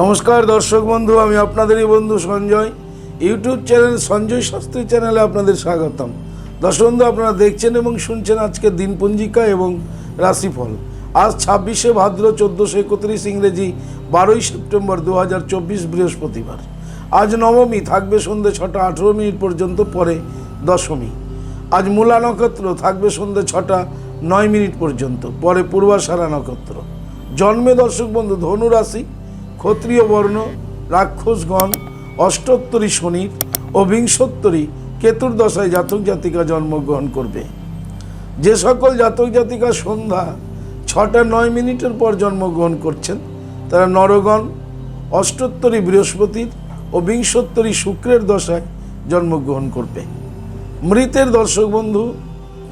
নমস্কার দর্শক বন্ধু, আমি আপনাদেরই বন্ধু সঞ্জয়। ইউটিউব চ্যানেল সঞ্জয় শাস্ত্রী চ্যানেলে আপনাদের স্বাগতম। দর্শক বন্ধু, আপনারা দেখছেন এবং শুনছেন আজকের দিনপঞ্জিকা এবং রাশিফল। আজ ছাব্বিশে ভাদ্র চোদ্দোশো একত্রিশ ইংরেজি, বারোই সেপ্টেম্বর দু হাজার চব্বিশ বৃহস্পতিবার। আজ নবমী, থাকবে সন্ধ্যে ছটা, আঠেরো মিনিট পর্যন্ত পরে দশমী। আজ মূলা নক্ষত্র, থাকবে সন্ধ্যে ছটা, নয় মিনিট পর্যন্ত, পরে পূর্বাশারা নক্ষত্র। জন্মে দর্শক বন্ধু, ধনু রাশি ক্ষত্রিয় বর্ণ, রাক্ষসগণ, অষ্টোত্তরী শনির ও বিংশোত্তরী কেতুর দশায় জাতক জাতিকা জন্মগ্রহণ করবে। যে সকল জাতক জাতিকা সন্ধ্যা ছটা নয় মিনিটের পর জন্মগ্রহণ করছেন, তারা নরগণ, অষ্টোত্তরী বৃহস্পতির ও বিংশোত্তরী শুক্রের দশায় জন্মগ্রহণ করবে। মৃতের দর্শক বন্ধু,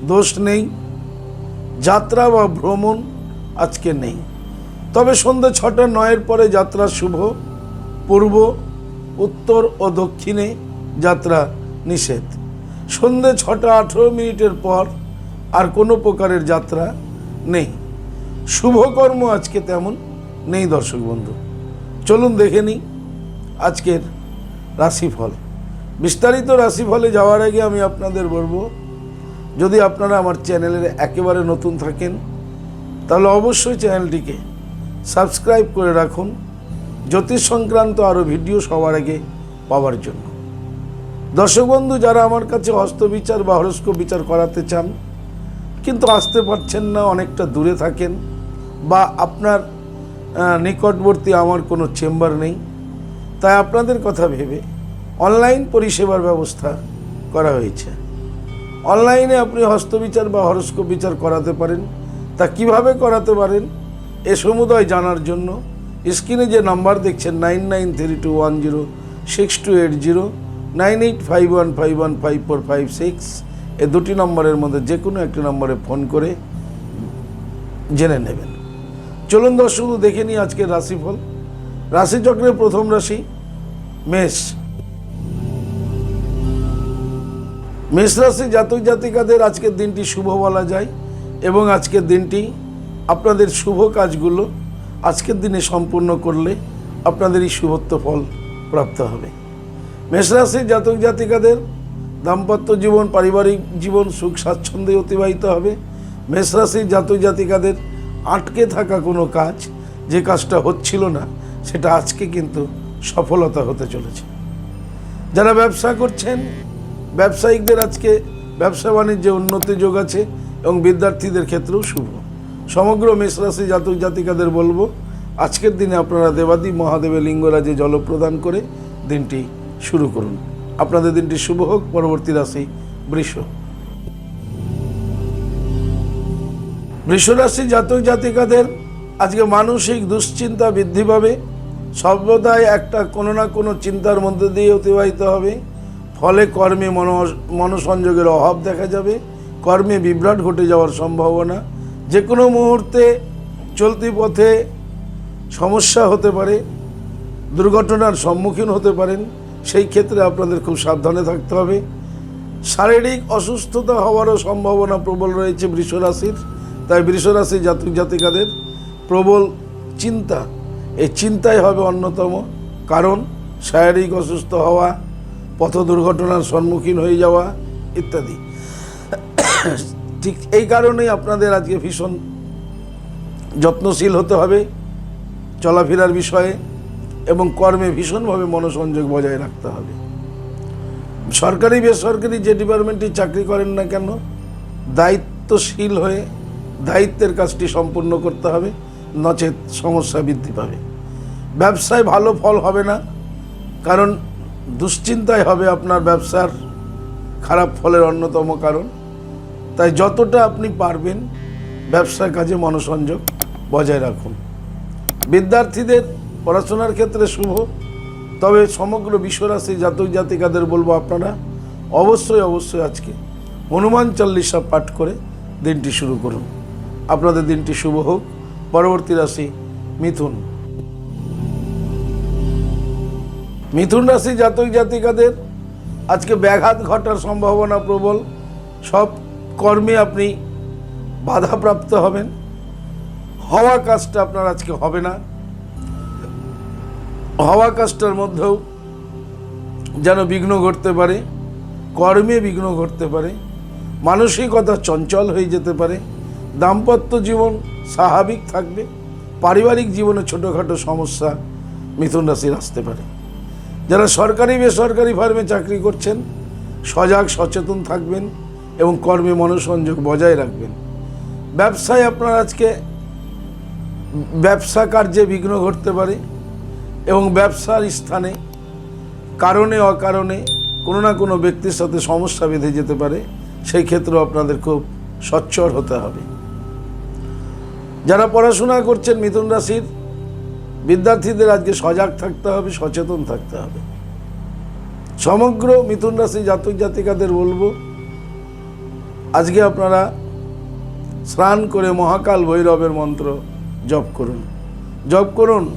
দোষ নেই, যাত্রা বা ভ্রমণ আজকে নেই। তবে সন্ধ্যে ছটা নয়ের পরে যাত্রা শুভ, পূর্ব, উত্তর ও দক্ষিণে যাত্রা নিষেধ। সন্ধ্যে ছটা আঠেরো মিনিটের পর আর কোনো প্রকারের যাত্রা নেই। শুভকর্ম আজকে তেমন নেই দর্শক বন্ধু। চলুন দেখে নিই আজকের রাশিফল। বিস্তারিত রাশিফলে যাওয়ার আগে আমি আপনাদের বলব, যদি আপনারা আমার চ্যানেলের একেবারে নতুন থাকেন, তাহলে অবশ্যই চ্যানেলটিকে সাবস্ক্রাইব করে রাখুন। জ্যোতিষ সংক্রান্ত আরও ভিডিও সবার আগে পাওয়ার জন্য। দর্শক বন্ধু, যারা আমার কাছে হস্তবিচার বা হরস্ক বিচার করাতে চান, কিন্তু আসতে পারছেন না, অনেকটা দূরে থাকেন, বা আপনার নিকটবর্তী আমার কোনো চেম্বার নেই, তাই আপনাদের কথা ভেবে অনলাইন পরিষেবার ব্যবস্থা করা হয়েছে। অনলাইনে আপনি হস্তবিচার বা হরস্কোপ বিচার করাতে পারেন, তা কীভাবে করাতে পারেন এ সমুদয় জানার জন্য স্ক্রিনে যে নাম্বার দেখছেন nine nine three two one zero six two eight zero, nine eight five one five one five four five six এ দুটি নম্বরের মধ্যে যে কোনো একটি নম্বরে ফোন করে জেনে নেবেন। চলুন দর্শক, দেখে নিই আজকের রাশিফল। রাশিচক্রের প্রথম রাশি মেষ। মেষ রাশি জাতক জাতিকাদের আজকের দিনটি শুভ বলা যায় এবং আজকের দিনটি আপনাদের শুভ কাজগুলো আজকের দিনে সম্পূর্ণ করলে আপনাদেরই শুভত্ব ফল প্রাপ্ত হবে। মেষ রাশির জাতক জাতিকাদের দাম্পত্য জীবন, পারিবারিক জীবন, সুখ, স্বাচ্ছন্দ্যে অতিবাহিত হবে। মেষ রাশির জাতক জাতিকাদের আটকে থাকা কোনো কাজ, যে কাজটা হচ্ছিল না, সেটা আজকে কিন্তু সফলতা হতে চলেছে। যারা ব্যবসা করছেন, ব্যবসায়িকদের আজকে ব্যবসা বাণিজ্যে উন্নতি যোগ আছে এবং বিদ্যার্থীদের ক্ষেত্রেও শুভ। সমগ্র মেষরাশি জাতক জাতিকাদের বলব, আজকের দিনে আপনারা দেবাদি মহাদেবের লিঙ্গরাজে জল প্রদান করে দিনটি শুরু করুন। আপনাদের দিনটি শুভ হোক, পরবর্তী রাশি বৃষ। বৃষরাশি জাতক জাতিকাদের আজকে মানসিক দুশ্চিন্তা বৃদ্ধি পাবে। সর্বদাই একটা কোনো না কোনো চিন্তার মধ্যে দিয়ে অতিবাহিত হবে। ফলে কর্মে মন মনসংযোগের অভাব দেখা যাবে। কর্মে বিভ্রাট ঘটে যাওয়ার সম্ভাবনা। যে কোনো মুহূর্তে চলতি পথে সমস্যা হতে পারে, দুর্ঘটনার সম্মুখীন হতে পারেন, সেই ক্ষেত্রে আপনাদের খুব সাবধানে থাকতে হবে। শারীরিক অসুস্থতা হওয়ারও সম্ভাবনা প্রবল রয়েছে বৃষরাশির। তাই বৃষরাশি জাতক জাতিকাদের প্রবল চিন্তা। এই চিন্তাই হবে অন্যতম কারণ শারীরিক অসুস্থ হওয়া, পথ দুর্ঘটনার সম্মুখীন হয়ে যাওয়া ইত্যাদি। ঠিক এই কারণেই আপনাদের আজকে ভীষণ যত্নশীল হতে হবে চলাফেরার বিষয়ে এবং কর্মে ভীষণভাবে মনোসংযোগ বজায় রাখতে হবে। সরকারি, বেসরকারি যে ডিপার্টমেন্টে চাকরি করেন না কেন, দায়িত্বশীল হয়ে দায়িত্বের কাজটি সম্পূর্ণ করতে হবে, নচেত সমস্যা বৃদ্ধি পাবে। ব্যবসায় ভালো ফল হবে না, কারণ দুশ্চিন্তায় হবে আপনার ব্যবসার খারাপ ফলের অন্যতম কারণ। তাই যতটা আপনি পারবেন ব্যবসার কাজে মনোসংযোগ বজায় রাখুন। বিদ্যার্থীদের পড়াশোনার ক্ষেত্রে শুভ, তবে সমগ্র বিশ্বরাশি জাতক জাতিকাদের বলব আপনারা, অবশ্যই অবশ্যই আজকে হনুমান চল্লিশা পাঠ করে দিনটি শুরু করুন। আপনাদের দিনটি শুভ হোক। পরবর্তী রাশি মিথুন। মিথুন রাশি জাতক জাতিকাদের আজকে ব্যাঘাত ঘটার সম্ভাবনা প্রবল। সব কর্মে আপনি বাধাপ্রাপ্ত হবেন। হওয়া কাজটা আপনার আজকে হবে না। হওয়া কাজটার মধ্যেও যেন বিঘ্ন ঘটতে পারে, কর্মে বিঘ্ন ঘটতে পারে, মানসিকতা চঞ্চল হয়ে যেতে পারে, দাম্পত্য জীবন স্বাভাবিক থাকবে, পারিবারিক জীবনে ছোটোখাটো সমস্যা মিথুন রাশির আসতে পারে। যারা সরকারি, বেসরকারি ফার্মে চাকরি করছেন, সজাগ, সচেতন থাকবেন। এবং কর্মে মনোসংযোগ বজায় রাখবেন। ব্যবসায় আপনার আজকে ব্যবসা কার্যে বিঘ্ন ঘটতে পারে এবং ব্যবসার স্থানে কারণে অকারণে কোনো না কোনো ব্যক্তির সাথে সমস্যা বেঁধে যেতে পারে, সেই ক্ষেত্রেও আপনাদের খুব সচ্চর হতে হবে। যারা পড়াশোনা করছেন মিথুন রাশির, বিদ্যার্থীদের আজকে সজাগ থাকতে হবে, সচেতন থাকতে হবে। সমগ্র মিথুন রাশি জাতক জাতিকাদের বলব আজকে আপনারা স্নান করে মহাকাল ভৈরবের মন্ত্র জপ করুন। জপ করুন।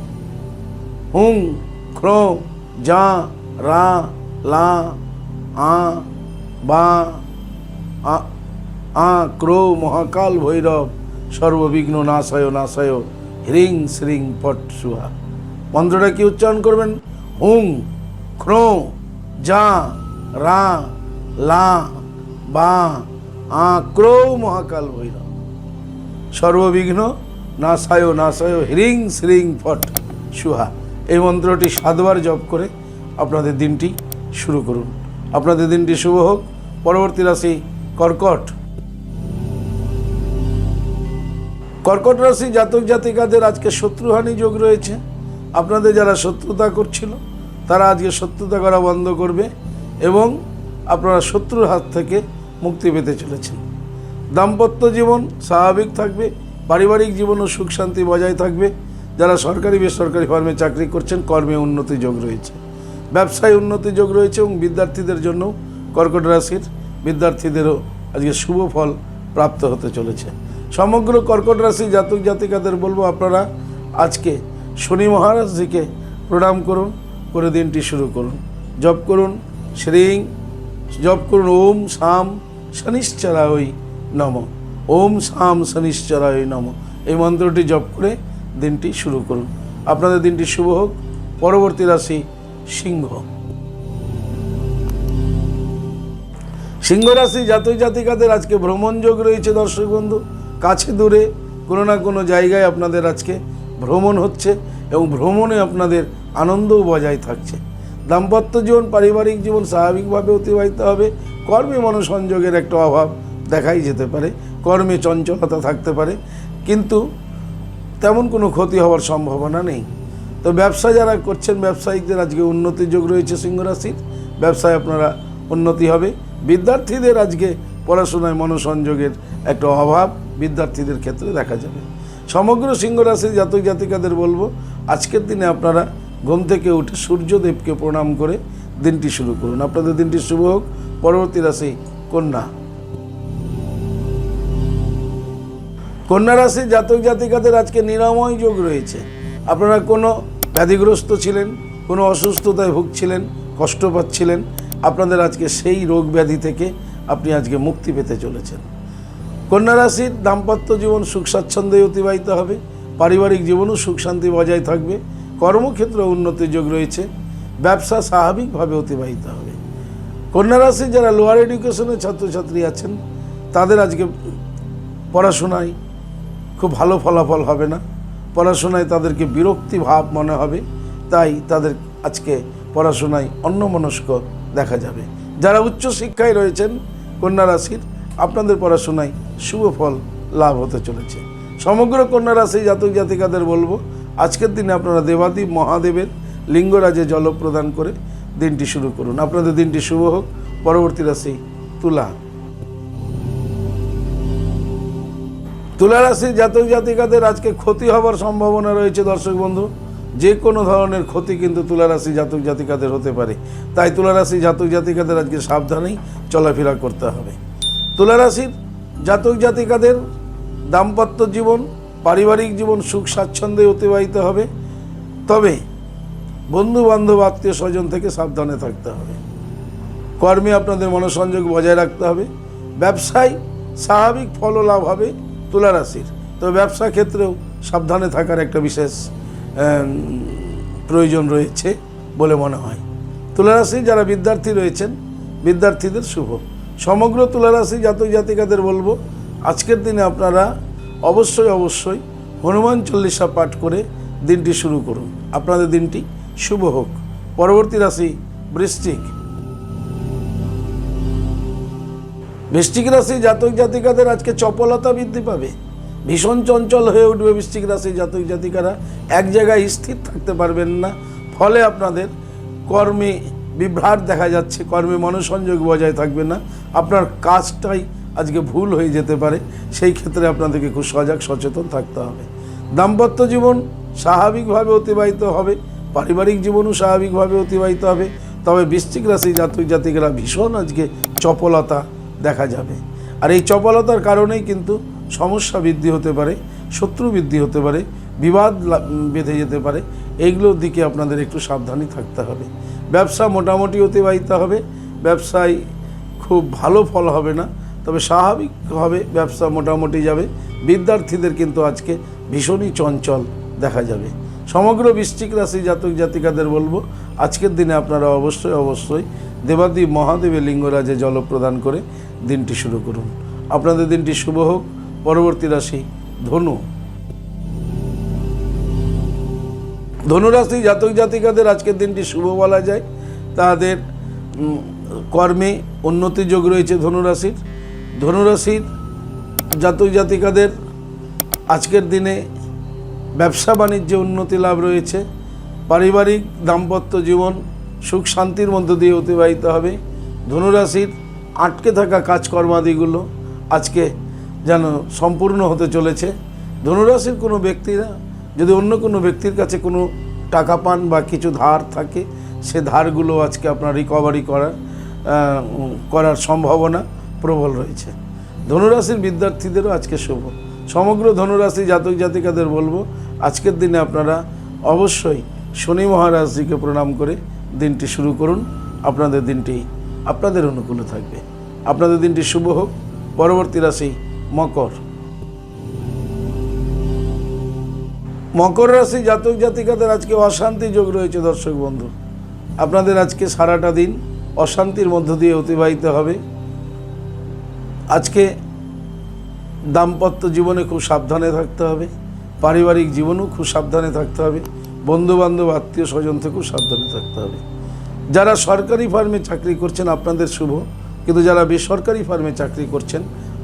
হুং ক্র যা, রা, লা, আ, বা, আ ক্রো, মহাকাল ভৈরব, সর্ববিঘ্ন, নাশয় নাশয়, হ্রিং, শ্রিং পট সুহা। মন্ত্রটা কি উচ্চারণ করবেন? হুং, ক্র, যা, রা, লা, বা আ মহাকাল ভৈরব। সর্ববিঘ্ন নাশায় নাশায় হ্রিং শ্রিং ফট সুহা। এই মন্ত্রটি সাতবার জপ করে আপনাদের দিনটি শুরু করুন। আপনাদের দিনটি শুভ হোক। পরবর্তী রাশি কর্কট। কর্কট রাশি জাতক জাতিকাদের আজকে শত্রুহানি যোগ রয়েছে। আপনাদের যারা শত্রুতা করছিল, তারা আজকে শত্রুতা করা বন্ধ করবে এবং আপনারা শত্রুর হাত থেকে মুক্তি পেতে চলেছেন। দাম্পত্য জীবন স্বাভাবিক থাকবে, পারিবারিক জীবনও সুখ শান্তি বজায় থাকবে। যারা সরকারি বেসরকারি ফার্মে চাকরি করছেন, কর্মে উন্নতি যোগ রয়েছে। ব্যবসায় উন্নতি যোগ রয়েছে এবং বিদ্যার্থীদের জন্য কর্কট রাশির বিদ্যার্থীদেরও আজকে শুভ ফল প্রাপ্ত হতে চলেছে। সমগ্র কর্কট রাশি জাতক জাতিকাদের বলব আপনারা আজকে শনি মহারাজজিকে প্রণাম করুন, করে দিনটি শুরু করুন। জপ করুন, শ্রীং, জপ করুন, ওম, শাম শনিশ্চরায় নম। ওম শাম শনিশ্চরায় নম। এই মন্ত্রটি জপ করে দিনটি শুরু করুন। আপনাদের দিনটি শুভ হোক। পরবর্তী রাশি সিংহ। সিংহ রাশি জাতক জাতিকাদের আজকে ভ্রমণ যোগ রয়েছে দর্শক বন্ধু। কাছে দূরে কোনো না কোনো জায়গায় আপনাদের আজকে ভ্রমণ হচ্ছে এবং ভ্রমণে আপনাদের আনন্দও বজায় থাকছে। দাম্পত্য জীবন, পারিবারিক জীবন স্বাভাবিকভাবে অতিবাহিত হবে। কর্মে মনোসংযোগের একটা অভাব দেখাই যেতে পারে। কর্মে চঞ্চলতা থাকতে পারে। কিন্তু তেমন কোনো ক্ষতি হওয়ার সম্ভাবনা নেই। তো ব্যবসা যারা করছেন, ব্যবসায়িকদের আজকে উন্নতির যোগ রয়েছে সিংহ রাশির ব্যবসায় আপনারা উন্নতি হবে। বিদ্যার্থীদের আজকে পড়াশোনায় মনোসংযোগের একটা অভাব বিদ্যার্থীদের ক্ষেত্রে দেখা যাবে। সমগ্র সিংহ রাশির জাতক জাতিকাদের বলব, আজকের দিনে আপনারা ঘুম থেকে উঠে সূর্যদেবকে প্রণাম করে দিনটি শুরু করুন। আপনাদের দিনটি শুভ হোক। পরবর্তী রাশি কন্যা। কন্যা রাশি জাতক জাতিকাদের আজকে নিরাময় যোগ রয়েছে। আপনারা কোনো ব্যাধিগ্রস্ত ছিলেন, কোনো অসুস্থতায় ভুগছিলেন, কষ্ট পাচ্ছিলেন, আপনাদের আজকে সেই রোগ ব্যাধি থেকে আপনি আজকে মুক্তি পেতে চলেছেন। কন্যা রাশির দাম্পত্য জীবন সুখ স্বাচ্ছন্দ্যে অতিবাহিত হবে, পারিবারিক জীবনও সুখ শান্তি বজায় থাকবে কর্মক্ষেত্রে উন্নতির যোগ রয়েছে, ব্যবসা স্বাভাবিকভাবে অতিবাহিত হবে। কন্যা রাশির যারা লোয়ার এডুকেশনের ছাত্রছাত্রী আছেন, তাদের আজকে পড়াশোনায় খুব ভালো ফলাফল হবে না। পড়াশোনায় তাদেরকে বিরক্তি ভাব মনে হবে, তাই তাদের আজকে পড়াশোনায় অন্যমনস্ক দেখা যাবে। যারা উচ্চ শিক্ষায় রয়েছেন কন্যা রাশির আপনাদের পড়াশোনায় শুভ ফল লাভ হতে চলেছে। সমগ্র কন্যা রাশি জাতক জাতিকাদের বলব আজকের দিনে আপনারা দেবাদেব মহাদেবের লিঙ্গরাজে জল প্রদান করে দিনটি শুরু করুন। আপনাদের দিনটি শুভ হোক। পরবর্তী রাশি তুলা। তুলা রাশির জাতক জাতিকাদের আজকে ক্ষতি হবার সম্ভাবনা রয়েছে দর্শক বন্ধু। যে কোনো ধরনের ক্ষতি কিন্তু তুলা রাশি জাতক জাতিকাদের হতে পারে। তাই তুলা রাশি জাতক জাতিকাদের আজকে সাবধানেই চলাফেরা করতে হবে। তুলা রাশির জাতক জাতিকাদের দাম্পত্য জীবন পারিবারিক জীবন সুখ স্বাচ্ছন্দ্যে অতিবাহিত হবে। তবে বন্ধু বান্ধব আত্মীয় স্বজন থেকে সাবধানে থাকতে হবে। কর্মে আপনাদের মনোসংযোগ বজায় রাখতে হবে। ব্যবসায় স্বাভাবিক ফল লাভ হবে তুলা রাশির তো ব্যবসা ক্ষেত্রেও সাবধানে থাকার একটা বিশেষ প্রয়োজন রয়েছে বলে মনে হয়। তুলারাশি যারা বিদ্যার্থী রয়েছেন, বিদ্যার্থীদের শুভ। সমগ্র তুলারাশি জাতক জাতিকাদের বলব, আজকের দিনে আপনারা অবশ্যই অবশ্যই হনুমান চল্লিশা পাঠ করে দিনটি শুরু করুন। আপনাদের দিনটি শুভ হোক। পরবর্তী রাশি বৃশ্চিক। বৃশ্চিক রাশি জাতক জাতিকাদের আজকে চপলতা বৃদ্ধি পাবে। ভীষণ চঞ্চল হয়ে উঠবে বৃশ্চিক রাশি জাতক জাতিকারা। এক জায়গায় স্থির থাকতে পারবেন না। ফলে আপনাদের কর্মে বিভ্রাট দেখা যাচ্ছে, কর্মে মনোসংযোগ বজায় থাকবে না। আপনার কাজটাই আজকে ভুল হয়ে যেতে পারে, সেই ক্ষেত্রে আপনাদেরকে খুব সজাগ, সচেতন থাকতে হবে। দাম্পত্য জীবন স্বাভাবিকভাবে অতিবাহিত হবে, পারিবারিক জীবনও স্বাভাবিকভাবে অতিবাহিত হবে, তবে বৃশ্চিক রাশি জাতক জাতিকেরা ভীষণ আজকে চপলতা দেখা যাবে। আর এই চপলতার কারণেই কিন্তু সমস্যা বৃদ্ধি হতে পারে, শত্রু বৃদ্ধি হতে পারে, বিবাদ বেঁধে যেতে পারে এইগুলোর দিকে আপনাদের একটু সাবধানী থাকতে হবে। ব্যবসা মোটামুটি অতিবাহিত হবে, ব্যবসায় খুব ভালো ফল হবে না তবে স্বাভাবিকভাবে ব্যবসা মোটামুটি যাবে। বিদ্যার্থীদের কিন্তু আজকে ভীষণই চঞ্চল দেখা যাবে। সমগ্র বৃশ্চিক রাশি জাতক জাতিকাদের বলব, আজকের দিনে আপনারা অবশ্যই অবশ্যই দেবাদেব মহাদেবের লিঙ্গরাজে জল প্রদান করে দিনটি শুরু করুন। আপনাদের দিনটি শুভ হোক। পরবর্তী রাশি ধনু। ধনুরাশি জাতক জাতিকাদের আজকের দিনটি শুভ বলা যায়। তাদের কর্মে উন্নতি যোগ রয়েছে ধনুরাশির ধনুরাশির জাতক জাতিকাদের আজকের দিনে ব্যবসা বাণিজ্যে উন্নতি লাভ রয়েছে, পারিবারিক দাম্পত্য জীবন সুখ শান্তির মধ্য দিয়ে অতিবাহিত হবে। ধনুরাশির আটকে থাকা কাজকর্মাদিগুলো আজকে যেন সম্পূর্ণ হতে চলেছে। ধনুরাশির কোনো ব্যক্তিরা যদি অন্য কোনো ব্যক্তির কাছে কোনো টাকা পান বা কিছু ধার থাকে, সে ধারগুলো আজকে আপনার রিকভারি করার করার সম্ভাবনা প্রবল রয়েছে। ধনুরাশির বিদ্যার্থীদেরও আজকে শুভ। সমগ্র ধনুরাশি জাতক জাতিকাদের বলব, আজকের দিনে আপনারা অবশ্যই শনি মহারাজজিকে প্রণাম করে দিনটি শুরু করুন। আপনাদের দিনটি আপনাদের অনুকূলে থাকবে। আপনাদের দিনটি শুভ হোক। পরবর্তী রাশি মকর। মকর রাশি জাতক জাতিকাদের আজকে অশান্তি যোগ রয়েছে দর্শক বন্ধু। আপনাদের আজকে সারাটা দিন অশান্তির মধ্য দিয়ে অতিবাহিত হবে। আজকে দাম্পত্য জীবনে খুব সাবধানে থাকতে হবে, পারিবারিক জীবনেও খুব সাবধানে থাকতে হবে বন্ধু বান্ধব আত্মীয় স্বজন থেকেও সাবধানে থাকতে হবে। যারা সরকারি ফার্মে চাকরি করছেন, আপনাদের শুভ, কিন্তু যারা বেসরকারি ফার্মে চাকরি করছেন,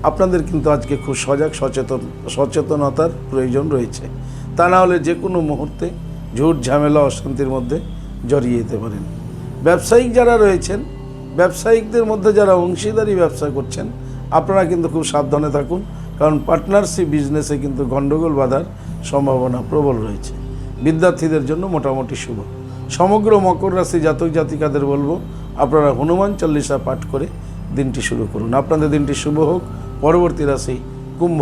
আপনাদের কিন্তু আজকে খুব সজাগ, সচেতন, সচেতনতার প্রয়োজন রয়েছে। তা না হলে যে কোনো মুহূর্তে ঝুট ঝামেলা, অশান্তির মধ্যে জড়িয়ে যেতে পারেন। ব্যবসায়িক যারা রয়েছেন, ব্যবসায়িকদের মধ্যে যারা অংশীদারি ব্যবসা করছেন আপনারা কিন্তু খুব সাবধানে থাকুন, কারণ পার্টনারশিপ বিজনেসে কিন্তু গণ্ডগোল বাঁধার সম্ভাবনা প্রবল রয়েছে। বিদ্যার্থীদের জন্য মোটামুটি শুভ। সমগ্র মকর রাশি জাতক জাতিকাদের বলব, আপনারা হনুমান চল্লিশা পাঠ করে দিনটি শুরু করুন। আপনাদের দিনটি শুভ হোক, পরবর্তী রাশি কুম্ভ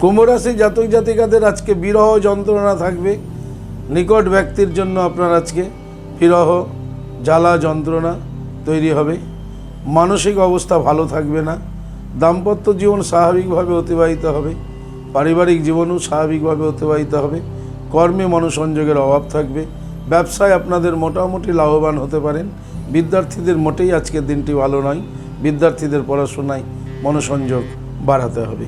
কুম্ভ রাশি জাতক জাতিকাদের আজকে বিরহ যন্ত্রণা থাকবে। নিকট ব্যক্তির জন্য আপনার আজকে বিরহ, জ্বালা যন্ত্রণা তৈরি হবে। মানসিক অবস্থা ভালো থাকবে না। দাম্পত্য জীবন স্বাভাবিকভাবে অতিবাহিত হবে। পারিবারিক জীবনও স্বাভাবিকভাবে অতিবাহিত হবে। কর্মে মনোসংযোগের অভাব থাকবে। ব্যবসায় আপনাদের মোটামুটি লাভবান হতে পারেন। বিদ্যার্থীদের মোটেই আজকের দিনটি ভালো নয়। বিদ্যার্থীদের পড়াশোনায় মনোসংযোগ বাড়াতে হবে।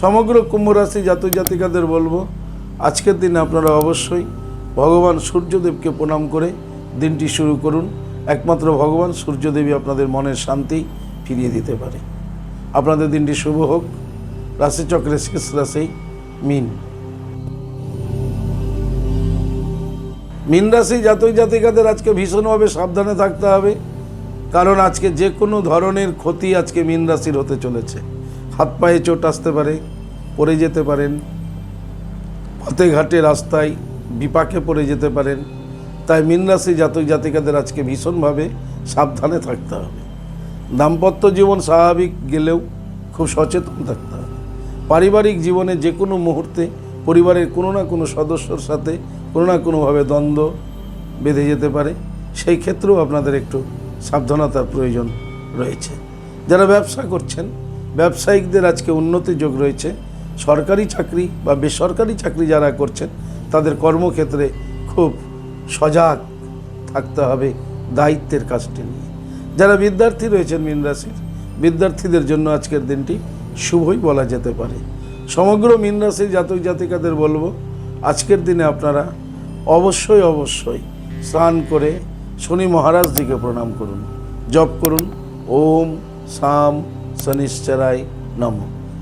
সমগ্র কুম্ভ রাশি জাতক জাতিকাদের বলব, আজকের দিনে আপনারা অবশ্যই ভগবান সূর্যদেবকে প্রণাম করে দিনটি শুরু করুন। একমাত্র ভগবান, সূর্যদেবী আপনাদের মনের শান্তি ফিরিয়ে দিতে পারে। আপনাদের দিনটি শুভ হোক। রাশিচক্রের শেষ রাশি মিন। মিন রাশি জাতক জাতিকাদের আজকে ভীষণভাবে সাবধানে থাকতে হবে, কারণ আজকে যে কোনো ধরনের ক্ষতি আজকে মিন রাশির হতে চলেছে। হাত পায়ে চোট আসতে পারে, পড়ে যেতে পারেন, পথে ঘাটে রাস্তায় বিপাকে পড়ে যেতে পারেন তাই মিন রাশি জাতক জাতিকাদের আজকে ভীষণভাবে সাবধানে থাকতে হবে। দাম্পত্য জীবন স্বাভাবিক গেলেও খুব সচেতন থাকতে হবে। পারিবারিক জীবনে যে কোনো মুহূর্তে পরিবারের কোনো না কোনো সদস্যর সাথে কোনো না কোনোভাবে দ্বন্দ্ব বেঁধে যেতে পারে। সেই ক্ষেত্রেও আপনাদের একটু সাবধানতার প্রয়োজন রয়েছে। যারা ব্যবসা করছেন, ব্যবসায়িকদের আজকে উন্নতি যোগ রয়েছে। সরকারি চাকরি বা বেসরকারি চাকরি যারা করছেন, তাদের কর্মক্ষেত্রে খুব সজাগ থাকতে হবে দায়িত্বের কাজটি নিয়ে। যারা বিদ্যার্থী রয়েছেন মীন রাশির, বিদ্যার্থীদের জন্য আজকের দিনটি শুভই বলা যেতে পারে। সমগ্র মীন জাতক জাতিকাদের বলব, আজকের দিনে আপনারা অবশ্যই অবশ্যই স্নান করে শনি মহারাজজিকে প্রণাম করুন। জপ করুন। ওম সাম শনিশ্চরায় নম।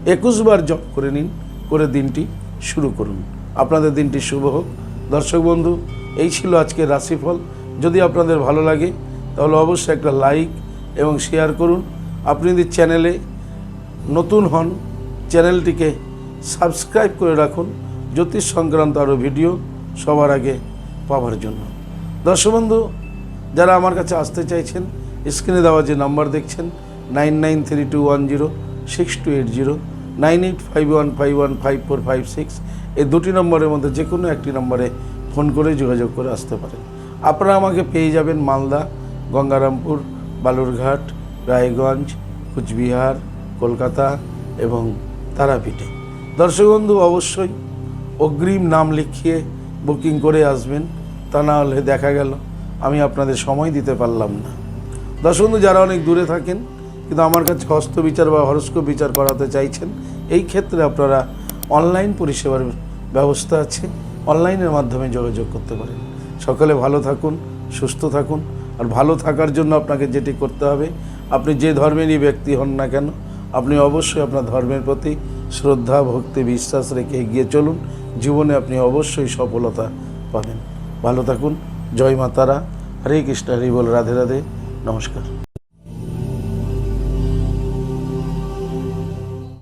একুশ বার জপ করে নিন, করে দিনটি শুরু করুন। আপনাদের দিনটি শুভ হোক। দর্শক বন্ধু এই ছিল আজকের রাশিফল। যদি আপনাদের ভালো লাগে, তাহলে অবশ্যই একটা লাইক এবং শেয়ার করুন। আপনি যদি চ্যানেলে নতুন হন, চ্যানেলটিকে সাবস্ক্রাইব করে রাখুন। জ্যোতিষ সংক্রান্ত আরও ভিডিও সবার আগে পাওয়ার জন্য। দর্শক বন্ধু, যারা আমার কাছে আসতে চাইছেন, স্ক্রিনে দেওয়া যে নাম্বার দেখছেন, nine nine three two one zero, six two eight zero, nine eight five one five one five four five six, এই দুটি নম্বরের মধ্যে যে কোনো একটি নম্বরে ফোন করে যোগাযোগ করে আসতে পারেন। আপনারা আমাকে পেয়ে যাবেন মালদা, গঙ্গারামপুর, বালুরঘাট, রায়গঞ্জ, কুচবিহার, কলকাতা এবং তারাপীঠে। দর্শক বন্ধু অবশ্যই অগ্রিম নাম লিখিয়ে বুকিং করে আসবেন। তা না হলে দেখা গেল, আমি আপনাদের সময় দিতে পারলাম না। দর্শক বন্ধু যারা অনেক দূরে থাকেন, কিন্তু আমার কাছে হস্ত বিচার বা হরস্কোপ বিচার করাতে চাইছেন, এই ক্ষেত্রে আপনারা অনলাইন পরিষেবার ব্যবস্থা আছে। অনলাইনের মাধ্যমে যোগাযোগ করতে পারেন। সকলে ভালো থাকুন, সুস্থ থাকুন, আর ভালো থাকার জন্য আপনাকে যেটি করতে হবে, আপনি যে ধর্মেরই ব্যক্তি হন না কেন, আপনি অবশ্যই আপনার ধর্মের প্রতি শ্রদ্ধা, ভক্তি, বিশ্বাস রেখে এগিয়ে চলুন। জীবনে আপনি অবশ্যই সফলতা পাবেন। ভালো থাকুন। জয় মাতারা। হরে কৃষ্ণ। হরি বল। রাধে রাধে। নমস্কার।